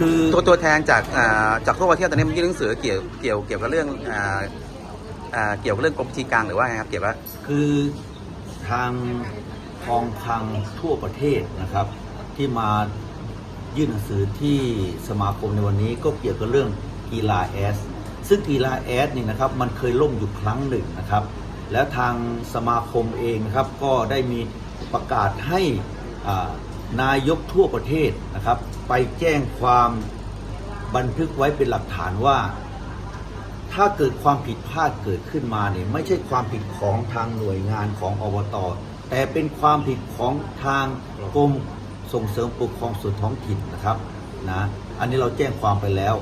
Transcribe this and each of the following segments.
คือตัวตัวแทนจากอ่าจากทั่วประเทศตอนนี้มันยื่นหนังสือเกี่ยวเกี่ยวเกี่ยวกับเรื่องอ่าอ่าเกี่ยวกับเรื่องกรมบัญชีกลางหรือว่าไงครับเกี่ยวกับคือทางกองคลังทั่วประเทศนะครับ ที่มายื่นหนังสือที่สมาคมในวันนี้ก็เกี่ยวกับเรื่องกีฬาแอสซึ่งกีฬาแอสนี่นะครับมันเคยล่มอยู่ครั้งหนึ่งนะครับ แล้วทางสมาคมเองนะครับก็ได้มีประกาศให้อ่า นายกทั่วประเทศนะครับ ไปแจ้งความบันทึกไว้เป็นหลักฐานว่า ถ้าเกิดความผิดพลาดเกิดขึ้นมาเนี่ยไม่ใช่ความผิดของทางหน่วยงานของอบตแต่เป็นความผิดของทางกรมส่งเสริมปกครองส่วนท้องถิ่นนะครับนะอันนี้เราแจ้งความไปแล้ว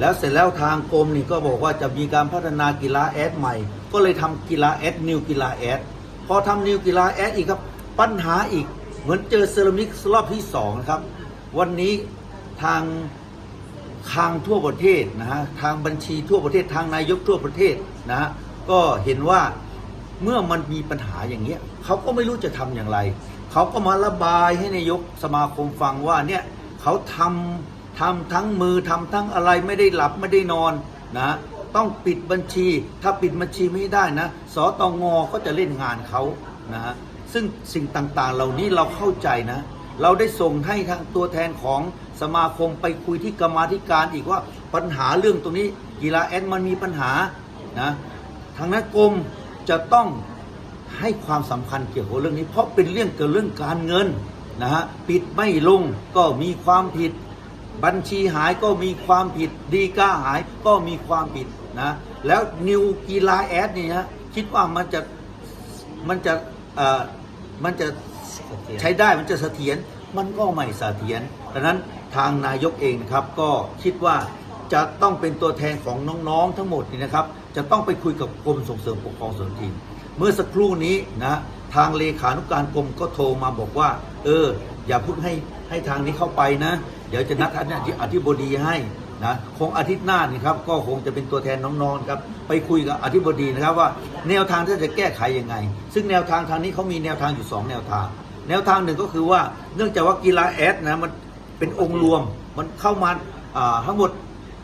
แล้วเสร็จแล้วทางกรมนี่ก็บอกว่าจะมีการพัฒนากีฬาแอดใหม่ ก็เลยทำกีฬาแอดนิวกีฬาแอดพอทำนิวกีฬาแอดอีกครับปัญหาอีก เหมือนเจอเซรามิกรอบที่สองนะครับ วันนี้ทางทางทั่วประเทศนะฮะทางบัญชีทั่วประเทศทางนายกทั่วประเทศนะฮะก็เห็นว่าเมื่อมันมีปัญหาอย่างเงี้ยเขาก็ไม่รู้จะทำอย่างไร เขาก็มาระบายให้นายกสมาคมฟังว่าเนี่ยเขาทำทำทั้งมือทำทั้งอะไรไม่ได้หลับไม่ได้นอนนะต้องปิดบัญชีถ้าปิดบัญชีไม่ได้นะสตงก็จะเล่นงานเขานะฮะ ซึ่งสิ่งต่างๆ เหล่านี้เราเข้าใจนะ เราได้ส่งให้ทางตัวแทนของสมาคมไปคุยที่กรรมาธิการอีกว่าปัญหาเรื่องตรงนี้กีฬาแอนมันมีปัญหานะทางนั้นกรมจะต้องให้ความสำคัญเกี่ยวกับเรื่องนี้ เพราะเป็นเรื่องเกี่ยวกับเรื่องการเงินนะฮะปิดไม่ลงก็มีความผิด บัญชีหายก็มีความผิดดีก้าหายก็มีความผิดนะแล้วนิวกีฬาแอดเนี่ยฮะคิดว่ามันจะมันจะ มันจะใช้ได้มันจะเสถียรมันก็ไม่เสถียรดังนั้นทางนายกเองนะครับก็คิดว่าจะต้องเป็นตัวแทนของน้องๆทั้งหมดนี่นะครับ จะต้องไปคุยกับกรมส่งเสริมปกครองส่วนท้องถิ่นเมื่อสักครู่นี้นะทางเลขานุการกรมก็โทรมาบอกว่า เออ อย่าพูดให้ให้ทางนี้เข้าไปนะ เดี๋ยวจะนัดท่านอธิบดีให้ นะคงอาทิตย์หน้านี่ครับก็คงจะเป็นตัวแทนน้องๆครับไปคุยกับอธิบดีนะครับว่าแนวทางที่จะแก้ไขยังไง ซึ่งแนวทางทางนี้เขามีแนวทางอยู่สองแนวทาง แนวทางหนึ่งก็คือว่าเนื่องจากว่ากีฬาแอดนะมันเป็นองค์รวมมันเข้ามาอ่าทั้งหมด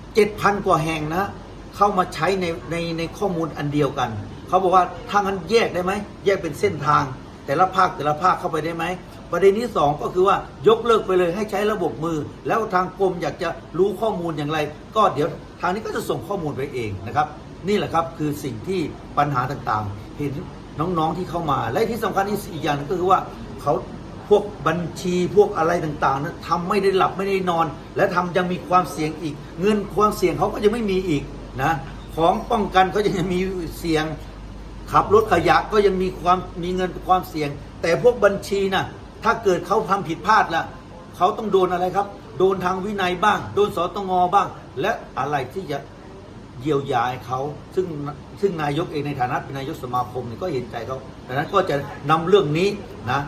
7,000 กว่าแห่งนะเข้ามาใช้ในในในข้อมูลอันเดียวกัน เขาบอกว่าถ้างั้นแยกได้ไหมแยกเป็นเส้นทาง แต่ละภาคแต่ละภาคเข้าไปได้ไหม ประเด็นที่สองก็คือว่ายกเลิกไปเลยให้ใช้ระบบมือ แล้วทางกรมอยากจะรู้ข้อมูลอย่างไร ก็เดี๋ยวทางนี้ก็จะส่งข้อมูลไปเองนะครับ นี่แหละครับคือสิ่งที่ปัญหาต่างๆ เห็นน้องๆที่เข้ามา และที่สำคัญอีกอย่างหนึงก็คือว่าเขาพวกบัญชีพวกอะไรต่างๆนั้นทำไม่ได้หลับไม่ได้นอน และทำยังมีความเสี่ยงอีก เงินความเสี่ยงเขาก็ยังไม่มีอีกนะของป้องกันเขายังมีเสี่ยงขับรถขยะก็ยังมีความมีเงินความเสี่ยง แต่พวกบัญชีน่ะ ถ้าเกิดเขาทำผิดพลาดละเขาต้องโดนอะไรครับ โดนทางวินัยบ้าง โดนสตงบ้าง และอะไรที่จะเยียวยาเขาซึ่งซึ่งนายกเองในฐานะเป็นนายกสมาคมเนี่ยก็เห็นใจเขาดังนั้นก็จะนำเรื่องนี้นะ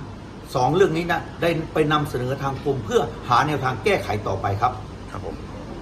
สองเรื่องนี้นะได้ไปนำเสนอทางกรมเพื่อหาแนวทางแก้ไขต่อไปครับ ครับผม